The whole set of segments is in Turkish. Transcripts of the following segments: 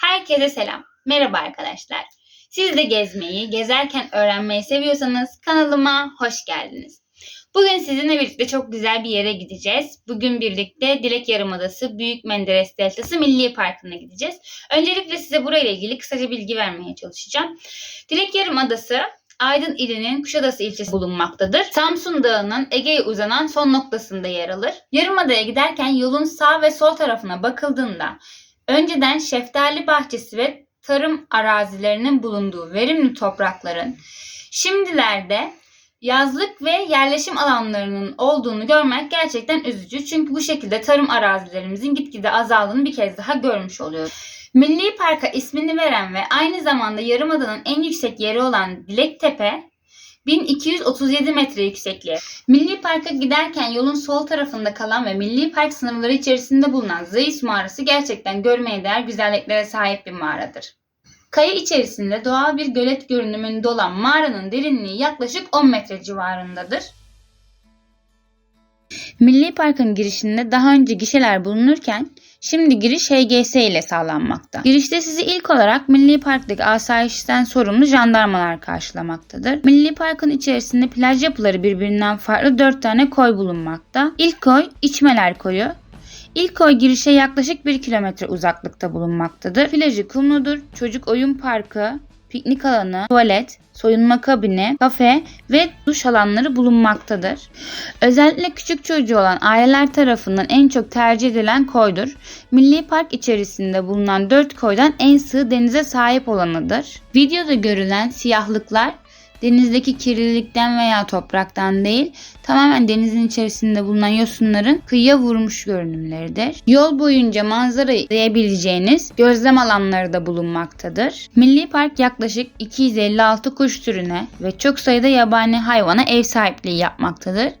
Herkese selam. Merhaba arkadaşlar. Siz de gezmeyi, gezerken öğrenmeyi seviyorsanız kanalıma hoş geldiniz. Bugün sizinle birlikte çok güzel bir yere gideceğiz. Bugün birlikte Dilek Yarımadası Büyük Menderes Deltası Milli Parkı'na gideceğiz. Öncelikle size burayla ilgili kısaca bilgi vermeye çalışacağım. Dilek Yarımadası Aydın ilinin Kuşadası ilçesi bulunmaktadır. Samsun Dağı'nın Ege'ye uzanan son noktasında yer alır. Yarımada'ya giderken yolun sağ ve sol tarafına bakıldığında önceden şeftali bahçesi ve tarım arazilerinin bulunduğu verimli toprakların şimdilerde yazlık ve yerleşim alanlarının olduğunu görmek gerçekten üzücü. Çünkü bu şekilde tarım arazilerimizin gitgide azaldığını bir kez daha görmüş oluyoruz. Milli Park'a ismini veren ve aynı zamanda Yarımada'nın en yüksek yeri olan Dilektepe 1237 metre yüksekliğe. Milli Park'a giderken yolun sol tarafında kalan ve Milli Park sınırları içerisinde bulunan Zeus mağarası gerçekten görmeye değer güzelliklere sahip bir mağaradır. Kaya içerisinde doğal bir gölet görünümünde olan mağaranın derinliği yaklaşık 10 metre civarındadır. Milli Park'ın girişinde daha önce gişeler bulunurken şimdi giriş HGS ile sağlanmakta. Girişte sizi ilk olarak Milli Park'taki asayişten sorumlu jandarmalar karşılamaktadır. Milli Park'ın içerisinde plaj yapıları birbirinden farklı 4 tane koy bulunmakta. İlk koy İçmeler Koyu. İlk koy girişe yaklaşık 1 kilometre uzaklıkta bulunmaktadır. Plajı kumludur, çocuk oyun parkı, piknik alanı, tuvalet, soyunma kabini, kafe ve duş alanları bulunmaktadır. Özellikle küçük çocuğu olan aileler tarafından en çok tercih edilen koydur. Milli Park içerisinde bulunan 4 koydan en sığ denize sahip olanıdır. Videoda görülen siyahlıklar denizdeki kirlilikten veya topraktan değil, tamamen denizin içerisinde bulunan yosunların kıyıya vurmuş görünümleridir. Yol boyunca manzara izleyebileceğiniz gözlem alanları da bulunmaktadır. Milli Park yaklaşık 256 kuş türüne ve çok sayıda yabani hayvana ev sahipliği yapmaktadır.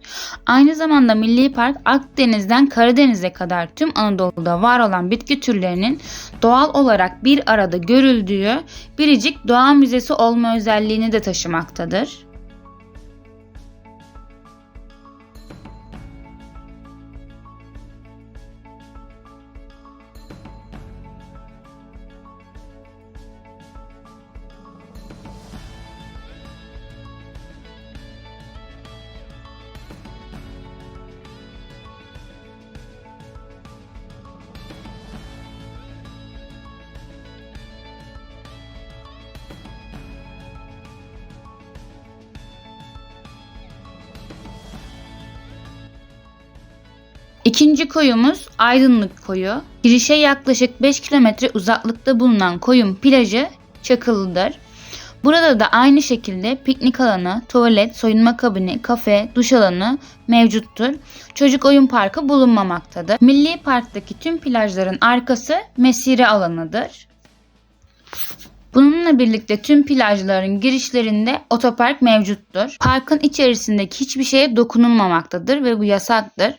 Aynı zamanda Milli Park Akdeniz'den Karadeniz'e kadar tüm Anadolu'da var olan bitki türlerinin doğal olarak bir arada görüldüğü biricik doğa müzesi olma özelliğini de taşımaktadır bulunmaktadır. İkinci koyumuz Aydınlık Koyu. Girişe yaklaşık 5 kilometre uzaklıkta bulunan koyun plajı Çakılı'dır. Burada da aynı şekilde piknik alanı, tuvalet, soyunma kabini, kafe, duş alanı mevcuttur. Çocuk oyun parkı bulunmamaktadır. Milli Park'taki tüm plajların arkası mesire alanıdır. Bununla birlikte tüm plajların girişlerinde otopark mevcuttur. Parkın içerisindeki hiçbir şeye dokunulmamaktadır ve bu yasaktır.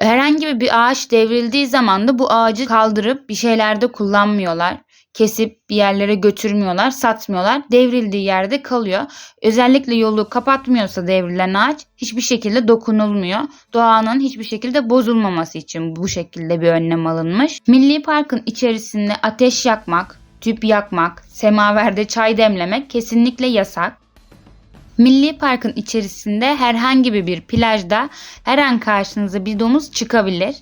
Herhangi bir ağaç devrildiği zaman da bu ağacı kaldırıp bir şeylerde kullanmıyorlar. Kesip bir yerlere götürmüyorlar, satmıyorlar. Devrildiği yerde kalıyor. Özellikle yolu kapatmıyorsa devrilen ağaç hiçbir şekilde dokunulmuyor. Doğanın hiçbir şekilde bozulmaması için bu şekilde bir önlem alınmış. Milli Park'ın içerisinde ateş yakmak, tüp yakmak, semaverde çay demlemek kesinlikle yasak. Milli Park'ın içerisinde herhangi bir plajda her an karşınıza bir domuz çıkabilir.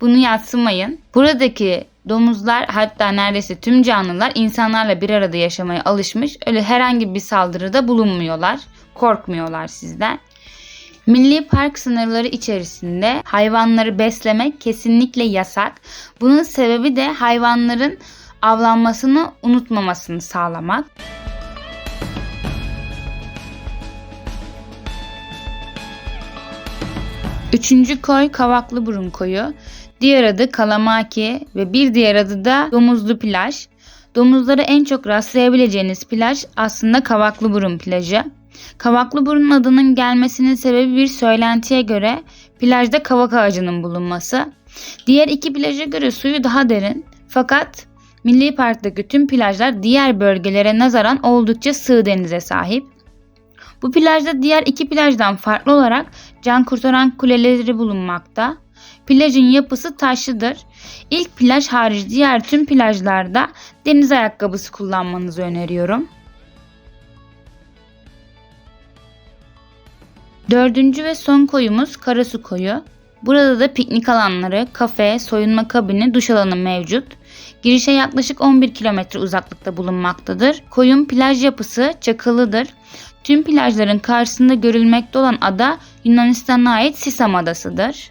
Bunu yatsımayın. Buradaki domuzlar hatta neredeyse tüm canlılar insanlarla bir arada yaşamaya alışmış. Öyle herhangi bir saldırıda bulunmuyorlar. Korkmuyorlar sizden. Milli park sınırları içerisinde hayvanları beslemek kesinlikle yasak. Bunun sebebi de hayvanların avlanmasını unutmamasını sağlamak. Üçüncü koy Kavaklı Burun Koyu. Diğer adı Kalamaki ve bir diğer adı da Domuzlu Plaj. Domuzlara en çok rastlayabileceğiniz plaj aslında Kavaklı Burun plajı. Kavaklı Burun adının gelmesinin sebebi bir söylentiye göre plajda kavak ağacının bulunması. Diğer iki plaja göre suyu daha derin fakat Milli Park'taki tüm plajlar diğer bölgelere nazaran oldukça sığ denize sahip. Bu plajda diğer iki plajdan farklı olarak can kurtaran kuleleri bulunmakta. Plajın yapısı taşlıdır. İlk plaj hariç diğer tüm plajlarda deniz ayakkabısı kullanmanızı öneriyorum. Dördüncü ve son koyumuz Karasu Koyu. Burada da piknik alanları, kafe, soyunma kabini, duş alanı mevcut. Girişe yaklaşık 11 kilometre uzaklıkta bulunmaktadır. Koyun plaj yapısı çakılıdır. Tüm plajların karşısında görülmekte olan ada Yunanistan'a ait Sisam Adası'dır.